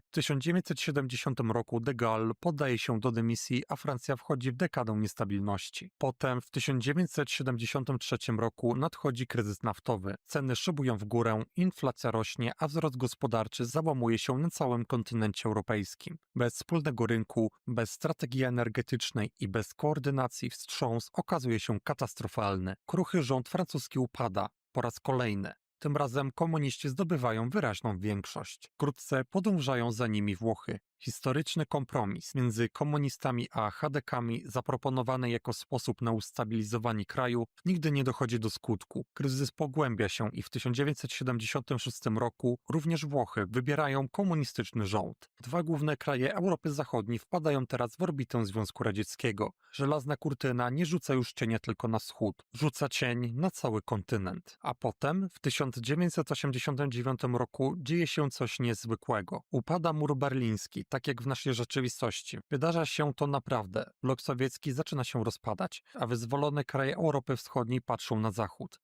W 1970 roku de Gaulle podaje się do dymisji, a Francja wchodzi w dekadę niestabilności. Potem w 1973 roku nadchodzi kryzys naftowy. Ceny szybują w górę, inflacja rośnie, a wzrost gospodarczy załamuje się na całym kontynencie europejskim. Bez wspólnego rynku, bez strategii energetycznej i bez koordynacji wstrząs okazuje się katastrofalny. Kruchy rząd francuski upada po raz kolejny. Tym razem komuniści zdobywają wyraźną większość. Wkrótce podążają za nimi Włochy. Historyczny kompromis między komunistami a Hadekami zaproponowany jako sposób na ustabilizowanie kraju nigdy nie dochodzi do skutku. Kryzys pogłębia się i w 1976 roku również Włochy wybierają komunistyczny rząd. Dwa główne kraje Europy Zachodniej wpadają teraz w orbitę Związku Radzieckiego. Żelazna kurtyna nie rzuca już cienia tylko na wschód, rzuca cień na cały kontynent. A potem w 1989 roku dzieje się coś niezwykłego. Upada mur berliński, tak jak w naszej rzeczywistości. Wydarza się to naprawdę. Blok sowiecki zaczyna się rozpadać, a wyzwolone kraje Europy Wschodniej patrzą na zachód.